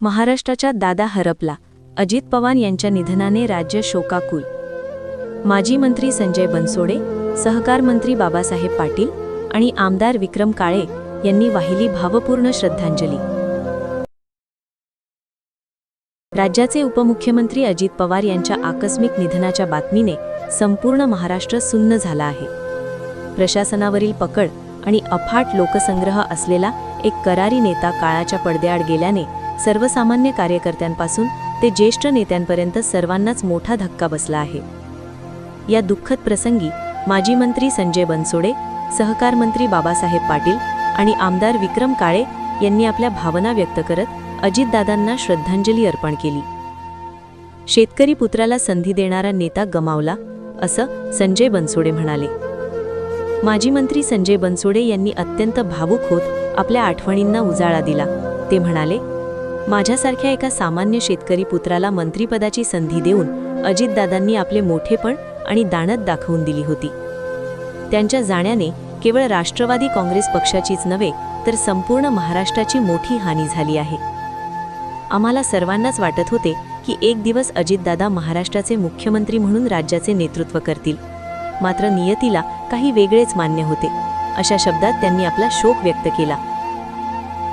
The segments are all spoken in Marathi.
महाराष्ट्राच्या दादा हरपला. अजित पवार यांच्या निधनाने राज्य शोकाकुल. माजी मंत्री संजय बनसोडे सहकार मंत्री बाबासाहेब पाटील आणि आमदार विक्रम काळे यांनी वाहिली भावपूर्ण श्रद्धांजली. राज्याचे उपमुख्यमंत्री अजित पवार यांच्या आकस्मिक निधनाच्या बातमीने संपूर्ण महाराष्ट्र सुन्न झाला आहे. प्रशासनावरील पकड आणि अफाट लोकसंग्रह असलेला एक करारी नेता काळाच्या पडद्याआड गेल्याने सर्वसामान्य कार्यकर्त्यांपासून ते ज्येष्ठ नेत्यांपर्यंत सर्वांनाच मोठा धक्का बसला आहे. या दुःखद प्रसंगी माजी मंत्री संजय बनसोडे सहकार मंत्री बाबासाहेब पाटील आणि आमदार विक्रम काळे यांनी आपल्या भावना व्यक्त करत अजितदादांना श्रद्धांजली अर्पण केली. शेतकरी पुत्राला संधी देणारा नेता गमावला असं संजय बनसोडे म्हणाले. माजी मंत्री संजय बनसोडे यांनी अत्यंत भावूक होत आपल्या आठवणींना उजाळा दिला ते म्हणाले माझ्यासारख्या एका सामान्य शेतकरी पुत्राला मंत्रीपदाची संधी देऊन अजितदादांनी आपले मोठेपण आणि दाणत दाखवून दिली होती. त्यांच्या जाण्याने केवळ राष्ट्रवादी काँग्रेस पक्षाचीच नव्हे तर संपूर्ण महाराष्ट्राची मोठी हानी झाली आहे. आम्हाला सर्वांनाच वाटत होते की एक दिवस अजितदादा महाराष्ट्राचे मुख्यमंत्री म्हणून राज्याचे नेतृत्व करतील. मात्र नियतीला काही वेगळेच मान्य होते. अशा शब्दात त्यांनी आपला शोक व्यक्त केला.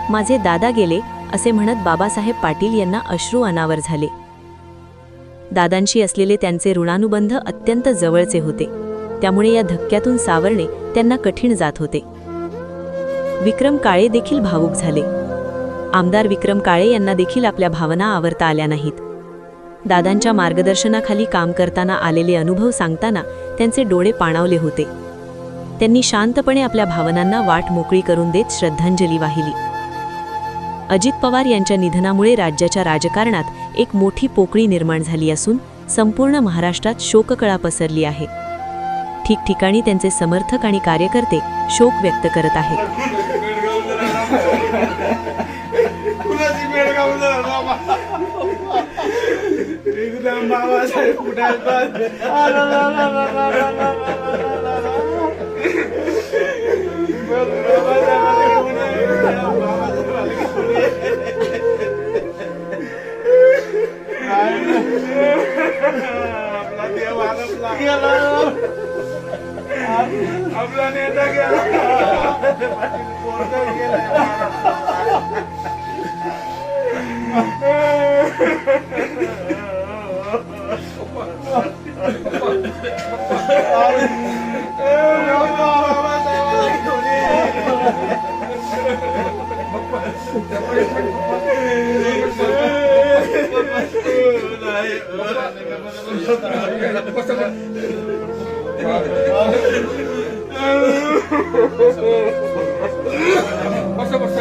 माझे दादा गेले असे म्हणत बाबासाहेब पाटील यांना अश्रू अनावर झाले. दादांशी असलेले त्यांचे ऋणानुबंध अत्यंत जवळचे होते. त्यामुळे या धक्क्यातून सावरणे त्यांना कठीण जात होते. विक्रम काळे देखील भावूक झाले. आमदार विक्रम काळे यांना देखील आपल्या भावना आवरता आल्या नाहीत. दादांच्या मार्गदर्शनाखाली काम करताना आलेले अनुभव सांगताना त्यांचे डोळे पाणावले होते. त्यांनी शांतपणे आपल्या भावनांना वाट मोकळी करून देत श्रद्धांजली वाहिली. अजित पवार यांच्या निधनामुळे राज्याच्या राजकारणात एक मोठी पोकळी निर्माण झाली असून संपूर्ण महाराष्ट्रात शोककळा पसरली आहे. ठिकठिकाणी त्यांचे समर्थक आणि कार्यकर्ते शोक व्यक्त करत आहेत. आपला नेता गेला नाही Masa-masa